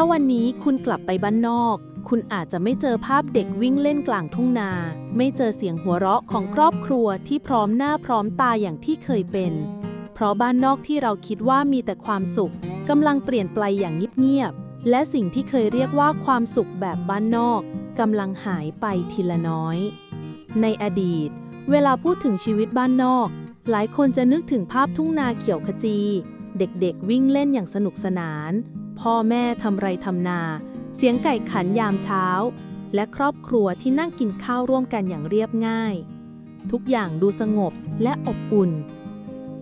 าวันนี้คุณกลับไปบ้านนอก คุณอาจจะไม่เจอภาพเด็กวิ่งเล่นกลางทุ่งนา ไม่เจอเสียงหัวเราะของครอบครัวที่พร้อมหน้าพร้อมตาอย่างที่เคยเป็น เพราะบ้านนอกที่เราคิดว่ามีแต่ความสุขกำลังเปลี่ยนไปอย่างเงียบๆ และสิ่งที่เคยเรียกว่าความสุขแบบบ้านนอกกำลังหายไปทีละน้อย ในอดีต เวลาพูดถึงชีวิตบ้านนอก หลายคนจะนึกถึงภาพทุ่งนาเขียวขจี เด็กๆวิ่งเล่นอย่างสนุกสนาน พ่อแม่ทำไรทำนา เสียงไก่ขันยามเช้า และครอบครัวที่นั่งกินข้าวร่วมกันอย่างเรียบง่าย ทุกอย่างดูสงบและอบอุ่น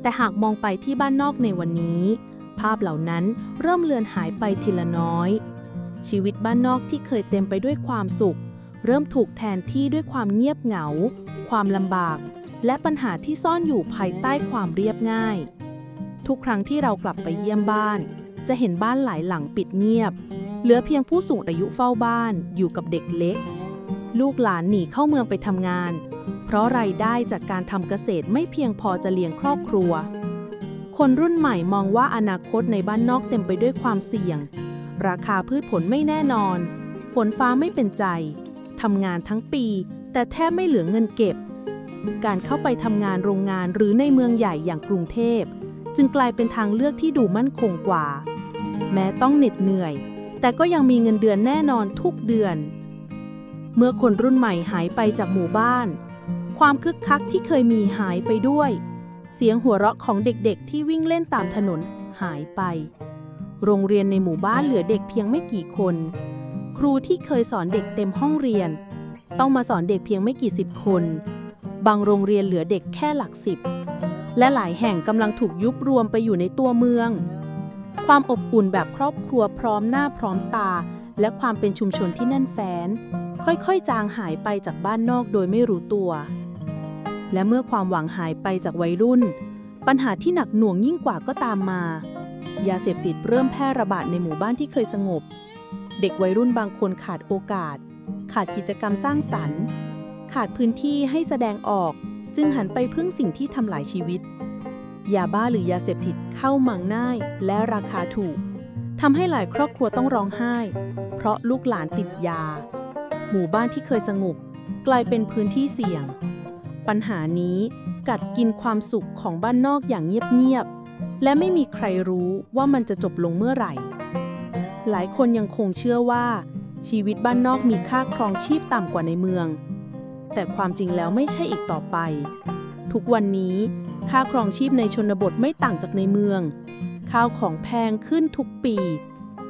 แต่หากมองไปที่บ้านนอกในวันนี้ ภาพเหล่านั้นเริ่มเลือนหายไปทีละน้อย ชีวิตบ้านนอกที่เคยเต็มไปด้วยความสุข เริ่มถูกแทนที่ด้วยความเงียบเหงา ความลำบาก และปัญหาที่ซ่อนอยู่ภายใต้ความเรียบง่าย ทุกครั้งที่เรากลับไปเยี่ยมบ้าน จะเห็นบ้านหลายหลังปิดเงียบ เหลือเพียงผู้สูงอายุเฝ้าบ้านอยู่กับเด็กเล็ก ลูกหลานหนีเข้าเมืองไปทำงาน เพราะรายได้จากการทำเกษตรไม่เพียงพอจะเลี้ยงครอบครัว คนรุ่นใหม่มองว่าอนาคตในบ้านนอกเต็มไปด้วยความเสี่ยง ราคาพืชผลไม่แน่นอน ฝนฟ้าไม่เป็นใจทำงานทั้งปี แต่แทบไม่เหลือเงินเก็บ การเข้าไปทำงานโรงงานหรือในเมืองใหญ่อย่างกรุงเทพจึงกลายเป็นทางเลือกที่ดูมั่นคงกว่า แม้ต้องเหน็ดเหนื่อย แต่ก็ยังมีเงินเดือนแน่นอนทุกเดือน เมื่อคนรุ่นใหม่หายไปจากหมู่บ้าน ความคึกคักที่เคยมีหายไปด้วย เสียงหัวเราะของเด็กๆ ที่วิ่งเล่นตามถนนหายไป โรงเรียนในหมู่บ้านเหลือเด็กเพียงไม่กี่คน ครูที่เคยสอนเด็กเต็มห้องเรียน ต้องมาสอนเด็กเพียงไม่กี่สิบคน บางโรงเรียนเหลือเด็กแค่หลักสิบและหลายแห่งกำลังถูกยุบรวมไปอยู่ในตัวเมือง ความอบอุ่นแบบครอบครัวพร้อมหน้าพร้อมตา และความเป็นชุมชนที่แน่นแฟ้น ค่อยๆ จางหายไปจากบ้านนอกโดยไม่รู้ตัว และเมื่อความหวังหายไปจากวัยรุ่น ปัญหาที่หนักหน่วงยิ่งกว่าก็ตามมา ยาเสพติดเริ่มแพร่ระบาดในหมู่บ้านที่เคยสงบ เด็กวัยรุ่นบางคนขาดโอกาส ขาดกิจกรรมสร้างสรรค์ ขาดพื้นที่ให้แสดงออก จึงหันไปพึ่งสิ่งที่ทำลายชีวิต ยาบ้าหรือยาเสพติดเข้ามังง่ายและราคาถูกทำให้หลายครอบครัวต้องร้องไห้ เพราะลูกหลานติดยา หมู่บ้านที่เคยสงบกลายเป็นพื้นที่เสี่ยง ปัญหานี้กัดกินความสุขของบ้านนอกอย่างเงียบๆและไม่มีใครรู้ว่ามันจะจบลงเมื่อไหร่ หลายคนยังคงเชื่อว่า ชีวิตบ้านนอกมีค่าครองชีพต่ำกว่าในเมือง แต่ความจริงแล้วไม่ใช่อีกต่อไป ทุกวันนี้ ค่าครองชีพในชนบทไม่ต่างจากในเมือง ข้าวของแพงขึ้นทุกปี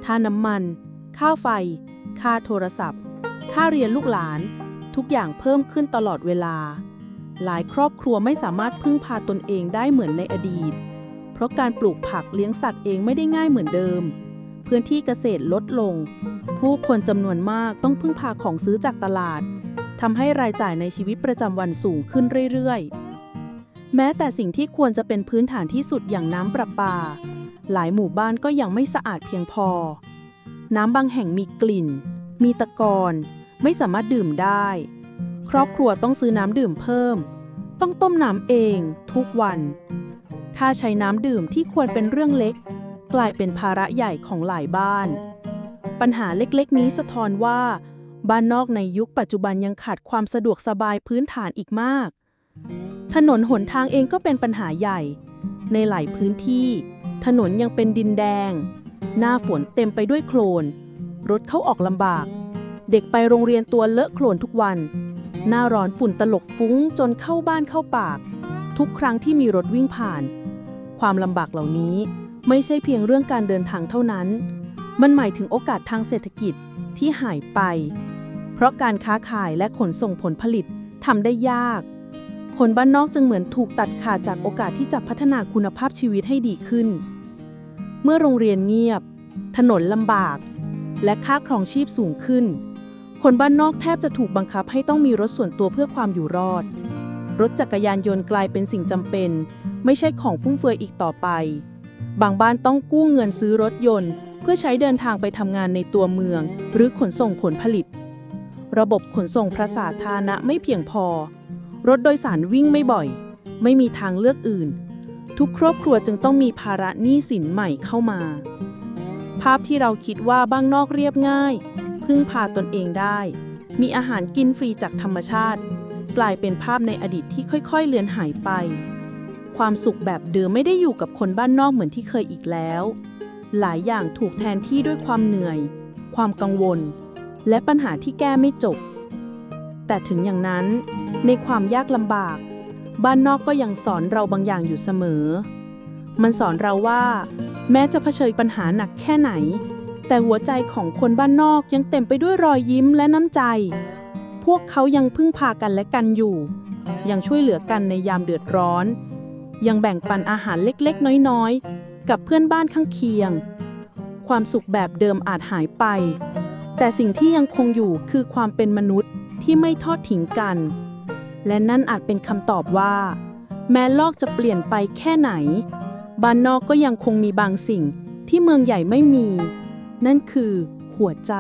ค่าน้ำมัน ค่าไฟ ค่าโทรศัพท์ ค่าเรียนลูกหลาน ทุกอย่างเพิ่มขึ้นตลอดเวลา หลายครอบครัวไม่สามารถพึ่งพาตนเองได้เหมือนในอดีต เพราะการปลูกผักเลี้ยงสัตว์เองไม่ได้ง่ายเหมือนเดิม พื้นที่เกษตรลดลง ผู้คนจำนวนมากต้องพึ่งพาของซื้อจากตลาดทำให้รายจ่ายในชีวิตประจำวันสูงขึ้นเรื่อยๆ แม้แต่สิ่งที่ควรจะเป็นพื้นฐานที่สุดอย่างน้ำประปา หลายหมู่บ้านก็ยังไม่สะอาดเพียงพอ น้ำบางแห่งมีกลิ่น มีตะกอน ไม่สามารถดื่มได้ ครอบครัวต้องซื้อน้ำดื่มเพิ่ม ต้องต้มน้ำเองทุกวัน ค่าใช้น้ำดื่มที่ควรเป็นเรื่องเล็ก กลายเป็นภาระใหญ่ของหลายบ้าน ปัญหาเล็กๆ นี้สะท้อนว่า บ้านนอกในยุคปัจจุบันยังขาดความสะดวกสบายพื้นฐานอีกมาก ถนนหนทางเองก็เป็นปัญหาใหญ่ ในหลายพื้นที่ ถนนยังเป็นดินแดง หน้าฝนเต็มไปด้วยโคลน รถเข้าออกลำบาก เด็กไปโรงเรียนตัวเลอะโคลนทุกวัน หน้าร้อนฝุ่นตลบฟุ้งจนเข้าบ้านเข้าปาก ทุกครั้งที่มีรถวิ่งผ่าน ความลำบากเหล่านี้ไม่ใช่เพียงเรื่องการเดินทางเท่านั้น มันหมายถึงโอกาสทางเศรษฐกิจที่หายไป เพราะการค้าขายและขนส่งผลผลิตทำได้ยาก คนบ้านนอกจึงเหมือนถูกตัดขาดจากโอกาสที่จะพัฒนาคุณภาพชีวิตให้ดีขึ้น เมื่อโรงเรียนเงียบ ถนนลำบาก และค่าครองชีพสูงขึ้น คนบ้านนอกแทบจะถูกบังคับให้ต้องมีรถส่วนตัวเพื่อความอยู่รอด รถจักรยานยนต์กลายเป็นสิ่งจำเป็น ไม่ใช่ของฟุ่มเฟือยอีกต่อไป บางบ้านต้องกู้เงินซื้อรถยนต์ เพื่อใช้เดินทางไปทำงานในตัวเมือง หรือขนส่งผลผลิต ระบบขนส่งพระสาธารณะไม่เพียงพอ รถโดยสารวิ่งไม่บ่อย ไม่มีทางเลือกอื่น ทุกครอบครัวจึงต้องมีภาระหนี้สินใหม่เข้ามา ภาพที่เราคิดว่าบ้างนอกเรียบง่าย พึ่งพาตนเองได้ มีอาหารกินฟรีจากธรรมชาติ กลายเป็นภาพในอดีตที่ค่อยๆ เลือนหายไป ความสุขแบบเดิมไม่ได้อยู่กับคนบ้านนอกเหมือนที่เคยอีกแล้ว หลายอย่างถูกแทนที่ด้วยความเหนื่อย ความกังวล และปัญหาที่แก้ไม่จบ แต่ถึงอย่างนั้น ในความยากลำบาก บ้านนอกก็ยังสอนเราบางอย่างอยู่เสมอ มันสอนเราว่า แม้จะเผชิญปัญหาหนักแค่ไหน แต่หัวใจของคนบ้านนอกยังเต็มไปด้วยรอยยิ้มและน้ำใจ พวกเขายังพึ่งพากันและกันอยู่ ยังช่วยเหลือกันในยามเดือดร้อน ยังแบ่งปันอาหารเล็กๆ น้อยๆ กับเพื่อนบ้านข้างเคียง ความสุขแบบเดิมอาจหายไปแต่สิ่งที่ยังคงอยู่คือความเป็นมนุษย์ที่ไม่ทอดทิ้งกัน และนั่นอาจเป็นคำตอบว่า แม้โลกจะเปลี่ยนไปแค่ไหน บ้านนอกก็ยังคงมีบางสิ่งที่เมืองใหญ่ไม่มี นั่นคือหัวใจ